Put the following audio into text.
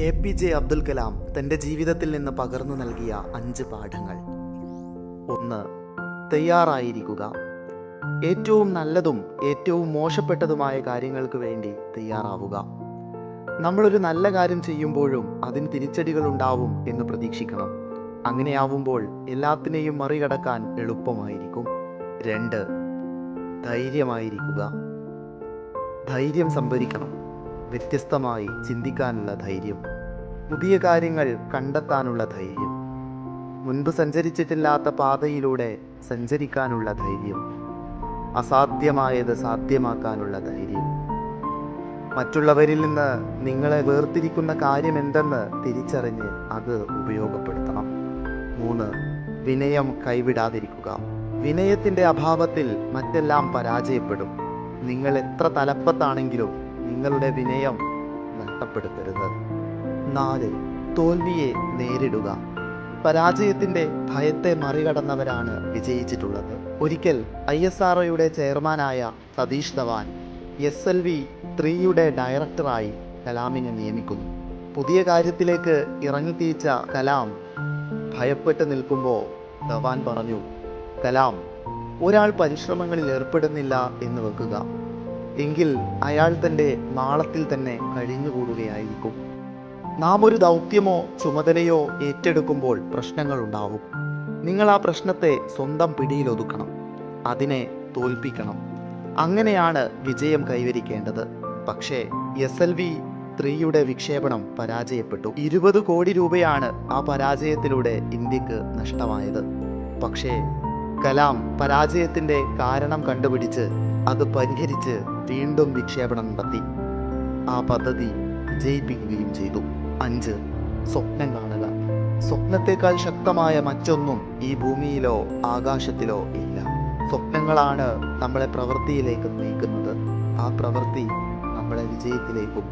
A P J Abdul Kalam തന്റെ ജീവിതത്തിൽ നിന്ന് പകർന്നു നൽകിയ അഞ്ച് പാഠങ്ങൾ. ഒന്ന് തയ്യാറായിരിക്കുക. ഏറ്റവും നല്ലതും ഏറ്റവും മോശപ്പെട്ടതുമായ കാര്യങ്ങൾക്ക് വേണ്ടി തയ്യാറാവുക. നമ്മളൊരു നല്ല കാര്യം ചെയ്യുമ്പോഴും അതിന് തിരിച്ചടികൾ ഉണ്ടാവും എന്ന് പ്രതീക്ഷിക്കണം. അങ്ങനെയാവുമ്പോൾ എല്ലാത്തിനെയും മറികടക്കാൻ എളുപ്പമായിരിക്കും. രണ്ട് ധൈര്യമായിരിക്കുക. ധൈര്യം സംഭരിക്കണം. വ്യത്യസ്തമായി ചിന്തിക്കാനുള്ള ധൈര്യം. പുതിയ കാര്യങ്ങൾ കണ്ടെത്താനുള്ള ധൈര്യം. മുൻപ് സഞ്ചരിച്ചിട്ടില്ലാത്ത പാതയിലൂടെ സഞ്ചരിക്കാനുള്ള ധൈര്യം. അസാധ്യമായത് സാധ്യമാക്കാനുള്ള ധൈര്യം. മറ്റുള്ളവരിൽ നിന്ന് നിങ്ങളെ വേർതിരിക്കുന്ന കാര്യം എന്തെന്ന് തിരിച്ചറിഞ്ഞ് അത് ഉപയോഗപ്പെടുത്തണം. മൂന്ന് വിനയം കൈവിടാതിരിക്കുക. വിനയത്തിന്റെ അഭാവത്തിൽ മറ്റെല്ലാം പരാജയപ്പെടും. നിങ്ങൾ എത്ര തലപ്പത്താണെങ്കിലും നിങ്ങളുടെ വിനയം നഷ്ടപ്പെടുത്തരുത്. നാല് തോൽവിയെ നേരിടുക. പരാജയത്തിന്റെ ഭയത്തെ മറികടന്നവരാണ് വിജയിച്ചിട്ടുള്ളത്. ഒരിക്കൽ ഐ എസ് ആർ ഒയുടെ ചെയർമാനായ Satish Dhawan S L V ത്രീയുടെ ഡയറക്ടറായി കലാമിനെ നിയമിക്കുന്നു. പുതിയ കാര്യത്തിലേക്ക് ഇറങ്ങിത്തീച്ച കലാം ഭയപ്പെട്ട് നിൽക്കുമ്പോൾ ധവാൻ പറഞ്ഞു കലാം ഒരാൾ പരിശ്രമങ്ങളിൽ ഏർപ്പെടുന്നില്ല എന്ന് വെക്കുക. എങ്കിൽ അയാൾ തന്റെ നാളത്തിൽ തന്നെ കഴിഞ്ഞുകൂടുകയായിരിക്കും. നാം ഒരു ദൗത്യമോ ചുമതലയോ ഏറ്റെടുക്കുമ്പോൾ പ്രശ്നങ്ങൾ ഉണ്ടാവും. നിങ്ങൾ ആ പ്രശ്നത്തെ സ്വന്തം പിടിയിലൊതുക്കണം. അതിനെ തോൽപ്പിക്കണം. അങ്ങനെയാണ് വിജയം കൈവരിക്കേണ്ടത്. പക്ഷേ എസ് എൽ വി ത്രീയുടെ വിക്ഷേപണം പരാജയപ്പെട്ടു. ഇരുപത് കോടി രൂപയാണ് ആ പരാജയത്തിലൂടെ ഇന്ത്യയ്ക്ക് നഷ്ടമായത്. പക്ഷേ കലാം പരാജയത്തിന്റെ കാരണം കണ്ടുപിടിച്ച് അത് പരിഹരിച്ച് വീണ്ടും വിക്ഷേപണം നടത്തി. ആ പദ്ധതി ജയിപ്പിക്കുകയും ചെയ്തു. അഞ്ച് സ്വപ്നം കാണുക. സ്വപ്നത്തെക്കാൾ ശക്തമായ മറ്റൊന്നും ഈ ഭൂമിയിലോ ആകാശത്തിലോ ഇല്ല. സ്വപ്നങ്ങളാണ് നമ്മളെ പ്രവൃത്തിയിലേക്ക് നയിക്കുന്നത്. ആ പ്രവൃത്തി നമ്മളെ വിജയത്തിലേക്കും